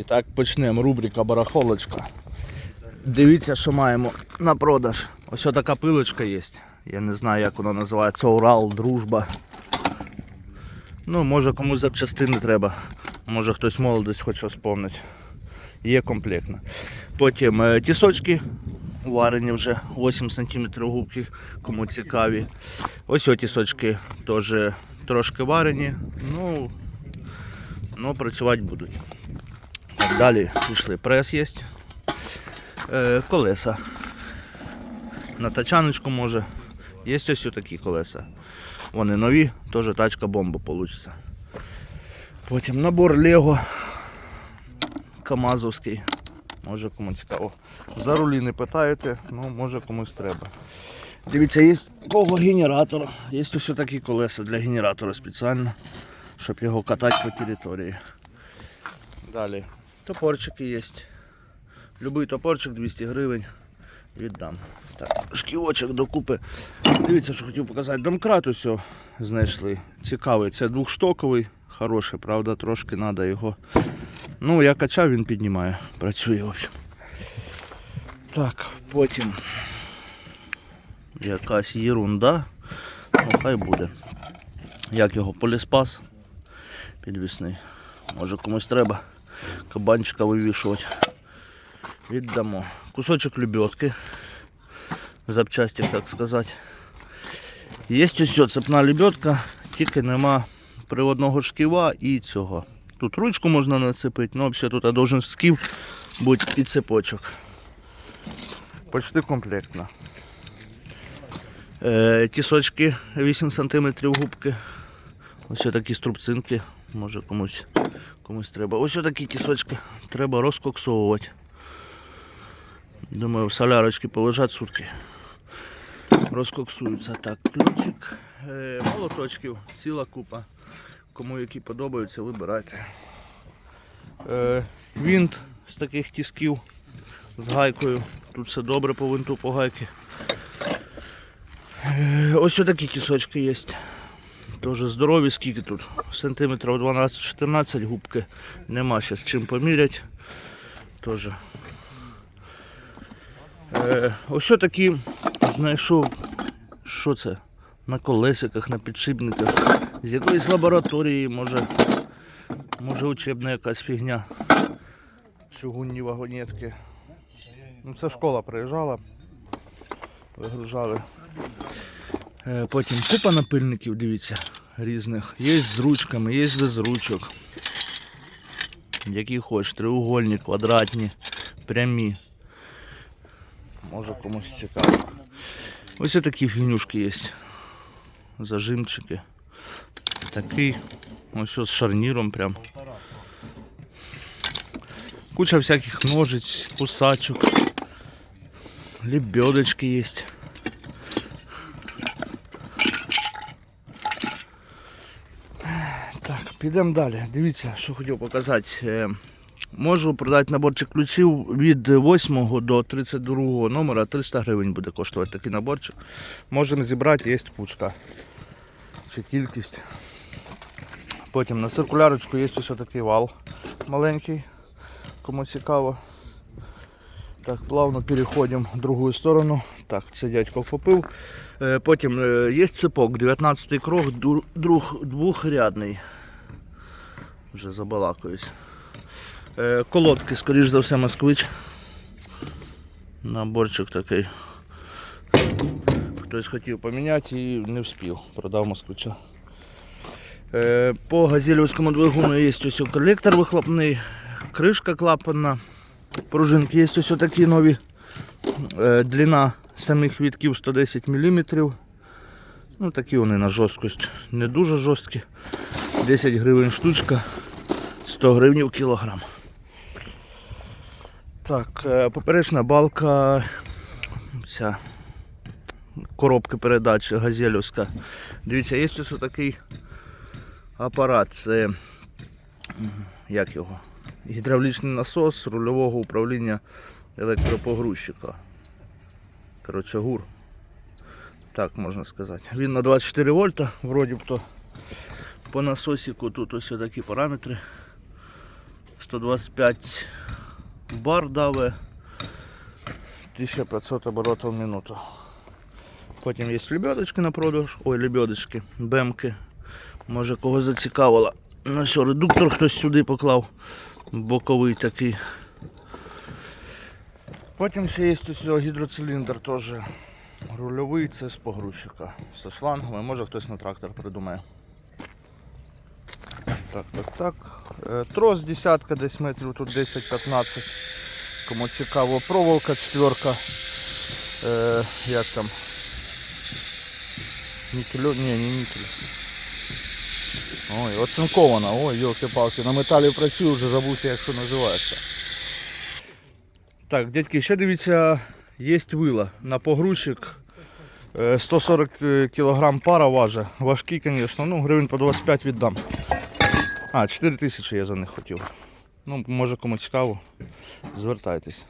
І так почнемо. Рубрика барахолочка. Дивіться, що маємо на продаж. Ось така пилочка є. Я не знаю, як вона називається. Урал, дружба. Ну, може комусь запчастини треба. Може хтось молодість хоче вспомнити. Є комплектно. Потім е, тісочки варені вже 8 см губки, кому цікаві. Ось ці тісочки теж трошки варені. Ну, ну працювати будуть. Далі пішли. Прес є. Е, колеса. На тачаночку може. Є ось такі колеса. Вони нові, теж тачка бомба вийде. Потім набор Лего Камазовський. Може кому цікаво. За рулі не питаєте, ну може комусь треба. Дивіться, є кого генератор. Є ось такі колеса для генератора спеціально, щоб його катати по території. Далі. Топорчики є. Любий топорчик 200 гривень. Віддам. Так, шківочок докупи. Дивіться, що хотів показати. Домкрат усе знайшли. Цікавий. Це двохштоковий, хороший, правда, трошки треба його. Ну, я качав, він піднімає. Працює, в общем. Так, потім якась єрунда. Ну, хай буде. Як його поліспас підвісний. Може комусь треба кабанчика вивішувати. Віддамо. Кусочок лебедки. Запчастик, так сказати. Є ось цепна лебедка, тільки нема приводного шківа і цього. Тут ручку можна нацепити, але взагалі тут должен сків бути і цепочок. Почти комплектно. Тісочки 8 см губки. Ось такі струбцинки. Може комусь, комусь треба. Ось такі тісочки. Треба розкоксовувати. Думаю, в солярочці полежать сутки. Розкоксуються. Так, ключик. Е, молоточків, ціла купа. Кому які подобаються, вибирайте. Е, винт з таких тисків з гайкою. Тут все добре по винту по гайки. Е, ось такі тісочки є. Тоже здорові, скільки тут? Сантиметрів 12-14 губки. Нема ще з чим поміряти. Тоже. Е, ось такі знайшов. Що це? На колесиках, на підшипниках. З якоїсь лабораторії, може, може учебна якась фігня. Чугунні вагонетки. Ну, це школа приїжджала. Вигружали. Е, Потім купа напильників, дивіться, різних. Є з ручками, є без ручок. Які хочеш, треугольні, квадратні, прямі. Може комусь цікаво. Ось такі фігнюшки є. Зажимчики. Такий. Ось з шарніром прям. Куча всяких ножиць, кусачок. Лебедочки є. Так, підемо далі. Дивіться, що хотів показати. Е, Можу продати наборчик ключів від 8 до 32 номера. 300 гривень буде коштувати такий наборчик. Можемо зібрати, є кучка. Чи кількість. Потім на циркулярочку є ось такий вал маленький, кому цікаво. Так, плавно переходимо в другу сторону. Так, це дядько попив. Е, Потім е, є цепок, 19 крок, друг, двохрядний. Вже забалакуюсь. Е, Колодки, скоріш за все, москвич. Наборчик такий. Хтось хотів поміняти і не встиг, продав москвича. Е, По газелівському двигуну є ось колектор вихлопний, кришка клапанна, пружинки є ось такі нові. Е, Длина самих вітків 110 мм. Ну, такі вони на жорсткость. Не дуже жорсткі. 10 гривень штучка, 100 гривень кілограм. Так, е, поперечна балка, ця коробка передач газелівська. Дивіться, є ось такий апарат. Це як його? Гідравлічний насос рульового управління електропогрузчика. Коротше, гур. Так можна сказати. Він на 24 вольта, вроді б то по насосику тут ось такі параметри. 125 бар даве. 1500 оборотів в минуту. Потім є лебедочки на продаж. Ой, лебедочки, бемки. Може кого зацікавило. Ну що, редуктор хтось сюди поклав. Боковий такий. Потім ще є гідроциліндр теж рульовий, це з погрузчика. Зі шлангами, може хтось на трактор придумає. Так, так, так. Е, Трос десятка, десь метрів тут 10-15. Кому цікаво, проволока четверка. Е, як там? Нікель, ні, не нікель. Ой, оцинкована, ой, йолки-палки, на металі працюю, вже забувся, як що називається. Так, дядьки, ще дивіться, є вила на погрузчик. Е, 140 кг пара важить. Важкі, звісно, ну гривень по 25 віддам. А, 4 тисячі я за них хотів. Ну, може кому цікаво, звертайтесь.